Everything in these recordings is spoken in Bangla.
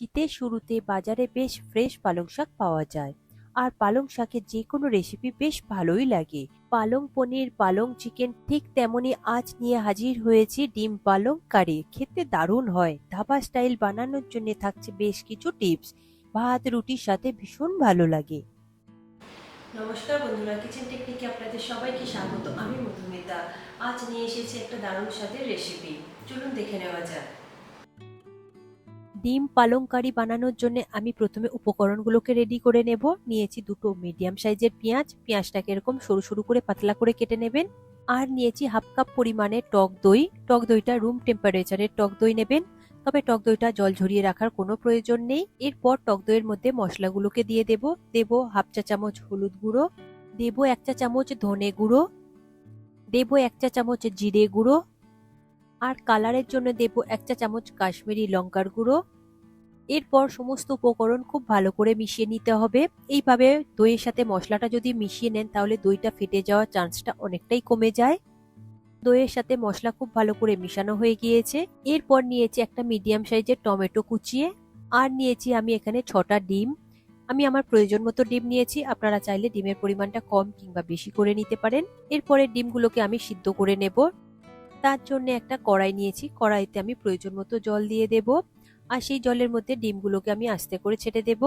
শীতের শুরুতে বাজারে বেশ ফ্রেশ পালং শাক পাওয়া যায়। আর পালং শাকের যে কোনো রেসিপি বেশ ভালোই লাগে। পালং পনির, পালং চিকেন ঠিক তেমনি আজ নিয়ে হাজির হয়েছি ডিম পালং কারি খেতে দারুণ হয়। ধাবা স্টাইল বানানোর জন্য থাকছে বেশ কিছু টিপস ভাত, রুটির সাথে ভীষণ ভালো লাগে। নমস্কার বন্ধুরা কিচেন টেকনিকে আপনাদের সবাইকে স্বাগত। আমি মধুমিতা। আজ নিয়ে এসেছি একটা দারুণ স্বাদের রেসিপি চলুন দেখে নেওয়া যাক। ডিম পালং কারি বানানোর জন্য আমি প্রথমে উপকরণগুলোকে রেডি করে নেব। নিয়েছি দুটো মিডিয়াম সাইজের পেঁয়াজ। পেঁয়াজটাকে এরকম সরু সরু করে পাতলা করে কেটে নেবেন। আর নিয়েছি হাফ কাপ পরিমাণে টক দই। টক দইটা রুম টেম্পারেচারের টক দই নেবেন। তবে টক দইটা জল ঝরিয়ে রাখার কোনো প্রয়োজন নেই। এরপর টক দইয়ের মধ্যে মশলাগুলোকে দিয়ে দেব। দেব হাফ চা চামচ হলুদ গুঁড়ো। দেব এক চা চামচ ধনে গুঁড়ো। দেব এক চা চামচ জিরে গুঁড়ো। আর কালারের জন্য দেব এক চা চামচ কাশ্মীরি লঙ্কার গুঁড়ো। এরপর সমস্ত উপকরণ খুব ভালো করে মিশিয়ে নিতে হবে। এইভাবে দইয়ের সাথে মশলাটা যদি মিশিয়ে নেন, তাহলে দইটা ফেটে যাওয়ার চান্সটা অনেকটাই কমে যায়। দইয়ের সাথে মশলা খুব ভালো করে মিশানো হয়ে গিয়েছে। এরপর নিয়েছি একটা মিডিয়াম সাইজের টমেটো কুচিয়ে। আর নিয়েছি আমি এখানে ছটা ডিম। আমি আমার প্রয়োজন মতো ডিম নিয়েছি, আপনারা চাইলে ডিমের পরিমাণটা কম কিংবা বেশি করে নিতে পারেন। এরপরে ডিমগুলোকে আমি সিদ্ধ করে নেব। তার জন্য একটা কড়াই নিয়েছি। কড়াইতে আমি প্রয়োজন মতো জল দিয়ে দেব আর সেই জলের মধ্যে ডিমগুলোকে আমি আস্তে করে ছেটে দেব।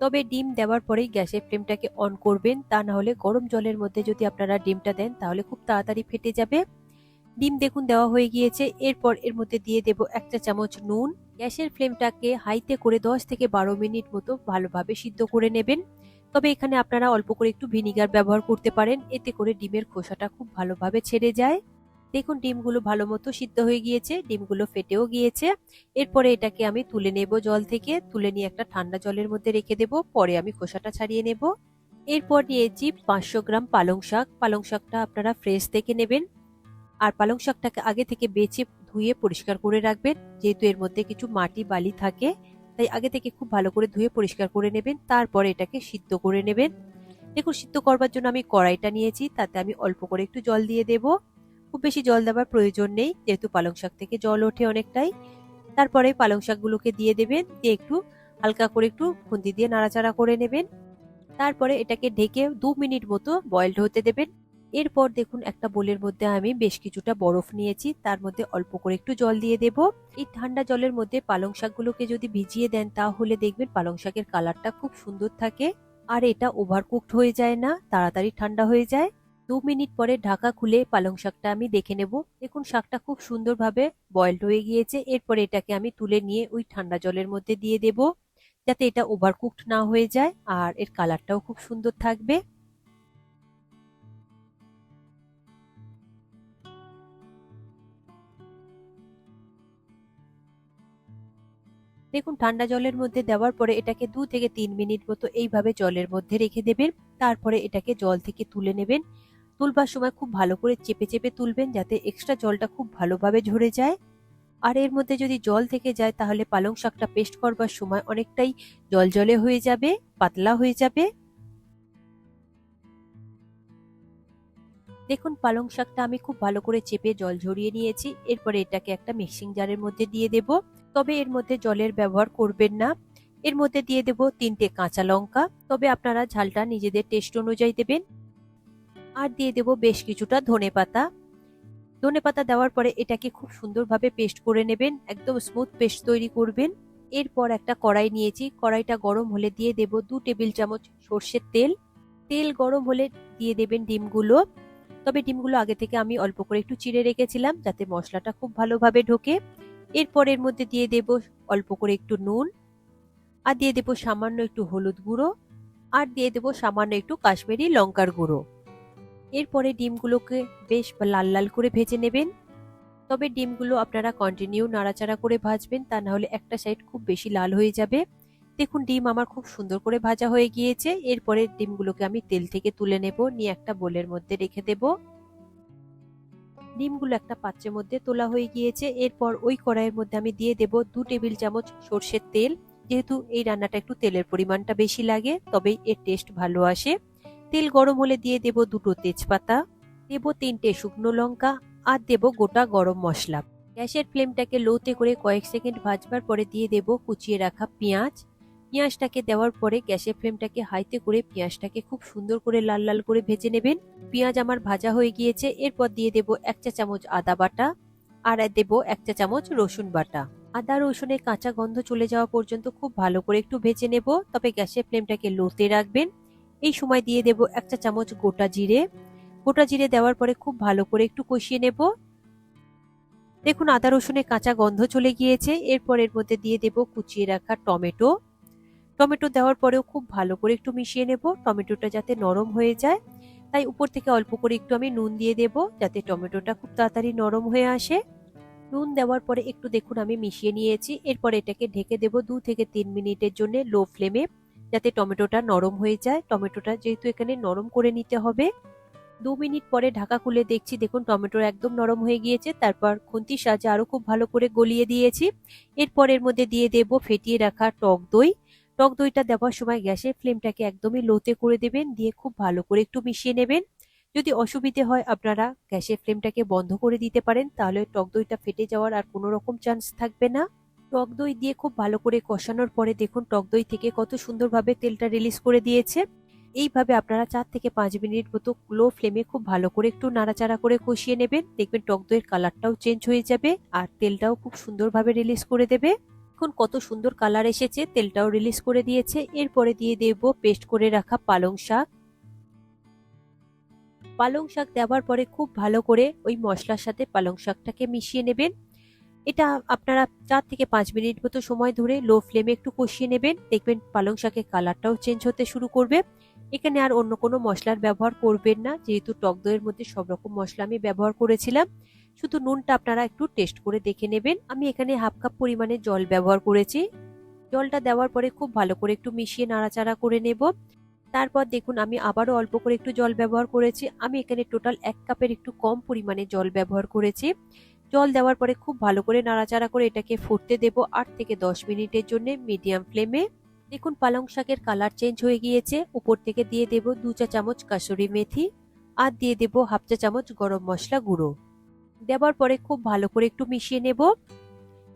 তবে ডিম দেওয়ার পরেই গ্যাসের ফ্লেমটাকে অন করবেন, তা না হলে গরম জলের মধ্যে যদি আপনারা ডিমটা দেন তাহলে খুব তাড়াতাড়ি ফেটে যাবে। ডিম দেখুন দেওয়া হয়ে গিয়েছে, এরপর এর মধ্যে দিয়ে দেব একটা চামচ নুন। গ্যাসের ফ্লেমটাকে হাইতে করে দশ থেকে বারো মিনিট মতো ভালোভাবে সিদ্ধ করে নেবেন। তবে এখানে আপনারা অল্প করে একটু ভিনিগার ব্যবহার করতে পারেন, এতে করে ডিমের খোসাটা খুব ভালোভাবে ছেড়ে যায়। দেখুন, ডিমগুলো ভালো মতো সিদ্ধ হয়ে গিয়েছে, ডিমগুলো ফেটেও গিয়েছে। এরপরে এটাকে আমি তুলে নেব জল থেকে, তুলে নিয়ে একটা ঠান্ডা জলের মধ্যে রেখে দেব, পরে আমি খোসাটা ছাড়িয়ে নেব। এরপর নিয়েছি পাঁচশো গ্রাম পালং শাক। পালং শাকটা আপনারা ফ্রেশ থেকে নেবেন। আর পালং শাকটাকে আগে থেকে বেছে ধুয়ে পরিষ্কার করে রাখবেন, যেহেতু এর মধ্যে কিছু মাটি বালি থাকে। তাই আগে থেকে খুব ভালো করে ধুয়ে পরিষ্কার করে নেবেন, তারপরে এটাকে সিদ্ধ করে নেবেন। দেখুন, সিদ্ধ করবার জন্য আমি কড়াইটা নিয়েছি, তাতে আমি অল্প করে একটু জল দিয়ে দেব। খুব বেশি জল দেওয়ার প্রয়োজন নেই, যেহেতু পালং শাক থেকে জল ওঠে অনেকটাই। তারপরে পালং শাকগুলোকে দিয়ে দেবেন, দিয়ে একটু হালকা করে একটু খুন্তি দিয়ে নাড়াচাড়া করে নেবেন। তারপরে এটাকে ঢেকে দু মিনিট মতো বয়েলড হতে দেবেন। এরপর দেখুন একটা বোলের মধ্যে আমি বেশ কিছুটা বরফ নিয়েছি। তার মধ্যে অল্প করে একটু জল দিয়ে দেব। এই ঠান্ডা জলের মধ্যে পালং শাকগুলোকে যদি ভিজিয়ে দেন, তাহলে দেখবেন পালং শাকের কালারটা খুব সুন্দর থাকে। আর এটা ওভারকুকড হয়ে যায় না, তাড়াতাড়ি ঠান্ডা হয়ে যায়। দু মিনিট পরে ঢাকা খুলে পালং শাকটা আমি দেখে নেব। দেখুন শাকটা খুব সুন্দরভাবে বয়েলড হয়ে গিয়েছে। এরপরে এটাকে আমি তুলে নিয়ে ওই ঠান্ডা জলের মধ্যে দিয়ে দেব। যাতে এটা ওভারকুকড না হয়ে যায় আর এর কালারটাও খুব সুন্দর থাকবে। দেখুন, ঠান্ডা জলের মধ্যে দেওয়ার পরে এটাকে দু থেকে তিন মিনিট মতো এইভাবে জলের মধ্যে রেখে দেবেন। তারপরে এটাকে জল থেকে তুলে নেবেন। তুলবার সময় খুব ভালো করে চেপে চেপে তুলবেন যাতে এক্সট্রা জলটা খুব ভালোভাবে ঝরে যায়। আর এর মধ্যে যদি জল থেকে যায়, তাহলে পালং শাকটা পেস্ট করবার সময় অনেকটাই জল জলে হয়ে যাবে, পাতলা হয়ে যাবে। দেখুন, পালং শাকটা আমি খুব ভালো করে চেপে জল ঝরিয়ে নিয়েছি। এরপরে এটাকে একটা মিক্সিং জারের মধ্যে দিয়ে দেব। তবে এর মধ্যে জলের ব্যবহার করবেন না। এর মধ্যে দিয়ে দেব তিনটে কাঁচা লঙ্কা। তবে আপনারা ঝালটা নিজেদের টেস্ট অনুযায়ী দেবেন। আর দিয়ে দেব বেশ কিছুটা ধনে পাতা। ধনে পাতা দেওয়ার পরে এটাকে খুব সুন্দরভাবে পেস্ট করে নেবেন। একদম স্মুথ পেস্ট তৈরি করবেন। এরপর একটা কড়াই নিয়েছি। কড়াইটা গরম হলে দিয়ে দেব দু টেবিল চামচ সর্ষের তেল। তেল গরম হলে দিয়ে দেবেন ডিমগুলো। তবে ডিমগুলো আগে থেকে আমি অল্প করে একটু চিড়ে রেখেছিলাম যাতে মশলাটা খুব ভালোভাবে ঢোকে। এরপর এর মধ্যে দিয়ে দেব অল্প করে একটু নুন, আর দিয়ে দেব সামান্য একটু হলুদ গুঁড়ো, আর দিয়ে দেব সামান্য একটু কাশ্মীরি লঙ্কার গুঁড়ো। এরপরে ডিমগুলোকে বেশ লাল লাল করে ভেজে নেবেন। তবে ডিমগুলো আপনারা কন্টিনিউ নাড়াচাড়া করে ভাজবেন, তা না হলে একটা সাইড খুব বেশি লাল হয়ে যাবে। দেখুন, ডিম আমার খুব সুন্দর করে ভাজা হয়ে গিয়েছে। এরপরে ডিমগুলোকে আমি তেল থেকে তুলে নেব, নিয়ে একটা বোলের মধ্যে রেখে দেব। ডিমগুলো একটা পাত্রের মধ্যে তোলা হয়ে গিয়েছে। এরপর ওই কড়াইয়ের মধ্যে আমি দিয়ে দেব দু টেবিল চামচ সর্ষের তেল। যেহেতু এই রান্নাটা একটু তেলের পরিমাণটা বেশি লাগে, তবেই এর টেস্ট ভালো আসে। তেল গরম হলে দিয়ে দেব দুটো তেজপাতা, দেব তিনটে শুকনো লঙ্কা, আর দেব গোটা গরম মশলা। গ্যাসের ফ্লেমটাকে লোতে করে কয়েক সেকেন্ড ভাজবার পরে দিয়ে দেব কুচিয়ে রাখা পেঁয়াজ। পেঁয়াজটাকে দেওয়ার পরে গ্যাসের ফ্লেমটাকে হাইতে করে পেঁয়াজটাকে খুব সুন্দর করে লাল লাল করে ভেজে নেবেন। পেঁয়াজ আমার ভাজা হয়ে গিয়েছে, এরপর দিয়ে দেব এক চা চামচ আদা বাটা আর দেব এক চা চামচ রসুন বাটা। আদা রসুনের কাঁচা গন্ধ চলে যাওয়া পর্যন্ত খুব ভালো করে একটু ভেজে নেব, তবে গ্যাসের ফ্লেমটাকে লোতে রাখবেন। এই সময় দিয়ে দেব এক চা চামচ গোটা জিরে। গোটা জিরে দেওয়ার পরে খুব ভালো করে একটু কষিয়ে নেব। দেখুন আদা রসুনের কাঁচা গন্ধ চলে গিয়েছে, এরপর এর মধ্যে দিয়ে দেব কুচিয়ে রাখা টমেটো। টমেটো দেওয়ার পরেও খুব ভালো করে একটু মিশিয়ে নেব। টমেটোটা যাতে নরম হয়ে যায়। তাই উপর থেকে অল্প করে একটু আমি নুন দিয়ে দেব যাতে টমেটোটা খুব তাড়াতাড়ি নরম হয়ে আসে। নুন দেওয়ার পরে একটু দেখুন আমি মিশিয়ে নিয়েছি। এরপর এটাকে ঢেকে দেব দু থেকে তিন মিনিটের জন্য লো ফ্লেমে যাতে টমেটোটা নরম হয়ে যায়। টমেটোটা যেহেতু এখানে নরম করে নিতে হবে। দু মিনিট পরে ঢাকা খুলে দেখছি, দেখুন টমেটো একদম নরম হয়ে গিয়েছে। তারপর খুন্তির সাহায্যে আরও খুব ভালো করে গলিয়ে দিয়েছি। এরপর এর মধ্যে দিয়ে দেব ফেটিয়ে রাখা টক দই। টক দইটা দেওয়ার সময় গ্যাসের ফ্লেমটাকে একদমই লোতে করে দেবেন, দিয়ে খুব ভালো করে একটু মিশিয়ে নেবেন। যদি অসুবিধে হয় আপনারা গ্যাসের ফ্লেমটাকে বন্ধ করে দিতে পারেন, তাহলে টক দইটা ফেটে যাওয়ার আর কোনো রকম চান্স থাকবে না। টক দই দিয়ে খুব ভালো করে কষানোর পরে দেখুন টক দই থেকে কত সুন্দরভাবে তেলটা রিলিজ করে দিয়েছে। এইভাবে আপনারা চার থেকে পাঁচ মিনিট মতো লো ফ্লেমে খুব ভালো করে একটু নাড়াচাড়া করে কষিয়ে নেবেন। দেখবেন টক দইয়ের কালারটাও চেঞ্জ হয়ে যাবে আর তেলটাও খুব সুন্দরভাবে রিলিজ করে দেবে। দেখুন কত সুন্দর কালার এসেছে, তেলটাও রিলিজ করে দিয়েছে। এরপরে দিয়ে দেব পেস্ট করে রাখা পালং শাক। পালং শাক দেওয়ার পরে খুব ভালো করে ওই মশলার সাথে পালং শাকটাকে মিশিয়ে নেবেন। এটা আপনারা চার থেকে পাঁচ মিনিট মতো সময় ধরে লো ফ্লেমে একটু কষিয়ে নেবেন। দেখবেন পালং শাকের কালারটাও চেঞ্জ হতে শুরু করবে। এখানে আর অন্য কোনো মশলার ব্যবহার করবেন না, যেহেতু টক দইয়ের মধ্যে সব রকম মশলা আমি ব্যবহার করেছিলাম। শুধু নুনটা আপনারা একটু টেস্ট করে দেখে নেবেন। আমি এখানে হাফ কাপ পরিমাণে জল ব্যবহার করেছি। জলটা দেওয়ার পরে খুব ভালো করে একটু মিশিয়ে নাড়াচাড়া করে নেব। তারপর দেখুন, আমি আবারও অল্প করে একটু জল ব্যবহার করেছি। আমি এখানে টোটাল এক কাপের একটু কম পরিমাণে জল ব্যবহার করেছি। জল দেওয়ার পরে খুব ভালো করে নাড়াচাড়া করে এটাকে ফুটতে দেব আট থেকে দশ মিনিটের জন্য মিডিয়াম ফ্লেমে। দেখুন, পালং শাকের কালার চেঞ্জ হয়ে গিয়েছে। উপর থেকে দিয়ে দেব দু চা চামচ কাসুরি মেথি। আর দিয়ে দেব হাফ চা চামচ গরম মশলা গুঁড়ো। দেওয়ার পরে খুব ভালো করে একটু মিশিয়ে নেব।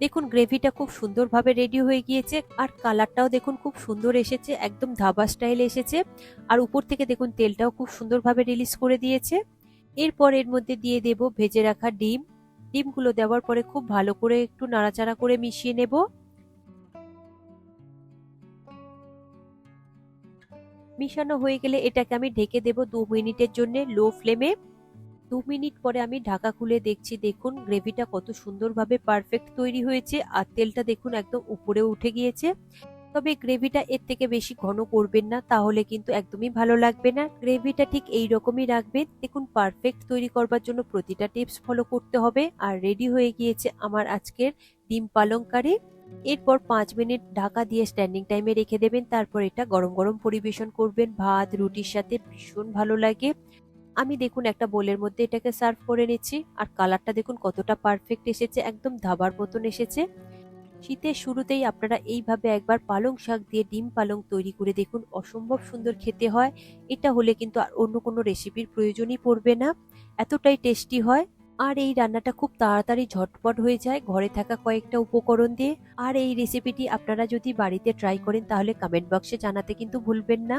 দেখুন, গ্রেভিটা খুব সুন্দরভাবে রেডি হয়ে গিয়েছে আর কালারটাও দেখুন খুব সুন্দর এসেছে, একদম ধাবা স্টাইল এসেছে। আর উপর থেকে দেখুন, তেলটাও খুব সুন্দরভাবে রিলিজ করে দিয়েছে। এরপর এর মধ্যে দিয়ে দেব ভেজে রাখা ডিম। ডিমগুলো দেওয়ার পরে খুব ভালো করে একটু নাড়াচাড়া করে মিশিয়ে নেব। মিশানো হয়ে গেলে এটাকে আমি ঢেকে দেব দু মিনিটের জন্য লো ফ্লেমে দু মিনিট পরে আমি ঢাকা খুলে দেখছি, দেখুন গ্রেভিটা কত সুন্দরভাবে পারফেক্ট তৈরি হয়েছে আর তেলটা দেখুন একদম উপরে উঠে গিয়েছে। তবে গ্রেভিটা এর থেকে বেশি ঘন করবেন না, তাহলে কিন্তু একদমই ভালো লাগবে না। গ্রেভিটা ঠিক এই রকমই রাখবেন দেখুন পারফেক্ট তৈরি করবার জন্য প্রতিটা টিপস ফলো করতে হবে। আর রেডি হয়ে গিয়েছে আমার আজকের ডিম পালং কারি। এরপর পাঁচ মিনিট ঢাকা দিয়ে স্ট্যান্ডিং টাইমে রেখে দেবেন, তারপর এটা গরম গরম পরিবেশন করবেন। ভাত, রুটির সাথে ভীষণ ভালো লাগে। আমি দেখুন একটা বোলের মধ্যে এটাকে সার্ভ করে নিচ্ছি। আর কালারটা দেখুন কতটা পারফেক্ট এসেছে, একদম ধাবার মতন এসেছে। শীতের শুরুতেই আপনারা এইভাবে একবার পালং শাক দিয়ে ডিম পালং তৈরি করে দেখুন, অসম্ভব সুন্দর খেতে হয়। এটা হলে কিন্তু আর অন্য কোনো রেসিপির প্রয়োজনই পড়বে না, এতটাই টেস্টি হয়। আর এই রান্নাটা খুব তাড়াতাড়ি ঝটপট হয়ে যায়, ঘরে থাকা কয়েকটা উপকরণ দিয়ে। আর এই রেসিপিটি আপনারা যদি বাড়িতে ট্রাই করেন, তাহলে কমেন্ট বক্সে জানাতে কিন্তু ভুলবেন না।